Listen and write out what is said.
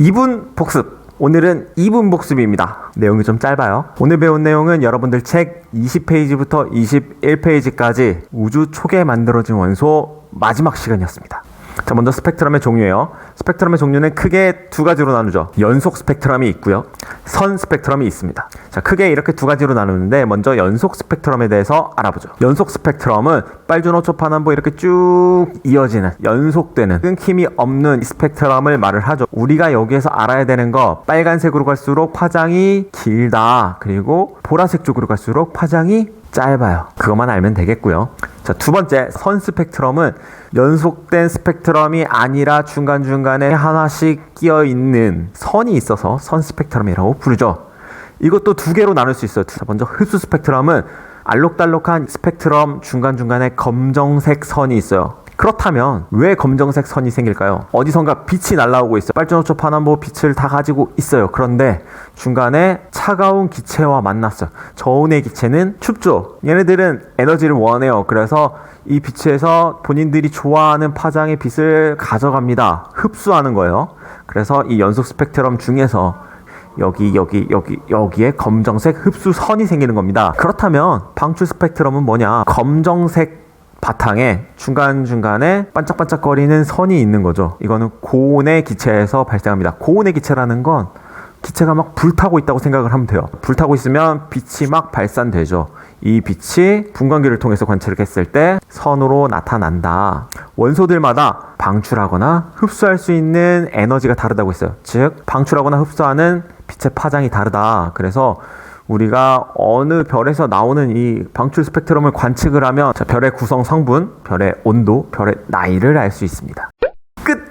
2분 복습. 오늘은 2분 복습입니다. 내용이 좀 짧아요. 오늘 배운 내용은 여러분들 책 20페이지부터 21페이지까지 우주 초기에 만들어진 원소 마지막 시간이었습니다. 자, 먼저 스펙트럼의 종류예요. 스펙트럼의 종류는 크게 두 가지로 나누죠. 연속 스펙트럼이 있고요. 선 스펙트럼이 있습니다. 자, 크게 이렇게 두 가지로 나누는데 먼저 연속 스펙트럼에 대해서 알아보죠. 연속 스펙트럼은 빨주노 초 파남보 이렇게 쭉 이어지는 연속되는 끊김이 없는 이 스펙트럼을 말을 하죠. 우리가 여기에서 알아야 되는 거 빨간색으로 갈수록 파장이 길다. 그리고 보라색 쪽으로 갈수록 파장이 짧아요. 그것만 알면 되겠고요. 자, 두 번째, 선 스펙트럼은 연속된 스펙트럼이 아니라 중간중간에 하나씩 끼어 있는 선이 있어서 선 스펙트럼이라고 부르죠. 이것도 두 개로 나눌 수 있어요. 자, 먼저 흡수 스펙트럼은 알록달록한 스펙트럼 중간중간에 검정색 선이 있어요. 그렇다면 왜 검정색 선이 생길까요? 어디선가 빛이 날라오고 있어요. 빨주노초 파남보 빛을 다 가지고 있어요. 그런데 중간에 차가운 기체와 만났어요. 저온의 기체는 춥죠. 얘네들은 에너지를 원해요. 그래서 이 빛에서 본인들이 좋아하는 파장의 빛을 가져갑니다. 흡수하는 거예요. 그래서 이 연속 스펙트럼 중에서 여기 여기 여기 여기에 검정색 흡수선이 생기는 겁니다. 그렇다면 방출 스펙트럼은 뭐냐? 검정색 바탕에 중간중간에 반짝반짝거리는 선이 있는 거죠. 이거는 고온의 기체에서 발생합니다. 고온의 기체라는 건 기체가 막 불타고 있다고 생각을 하면 돼요. 불타고 있으면 빛이 막 발산되죠. 이 빛이 분광기를 통해서 관측했을 때 선으로 나타난다. 원소들마다 방출하거나 흡수할 수 있는 에너지가 다르다고 했어요. 즉, 방출하거나 흡수하는 빛의 파장이 다르다. 그래서 우리가 어느 별에서 나오는 이 방출 스펙트럼을 관측을 하면 자, 별의 구성 성분, 별의 온도, 별의 나이를 알 수 있습니다. 끝!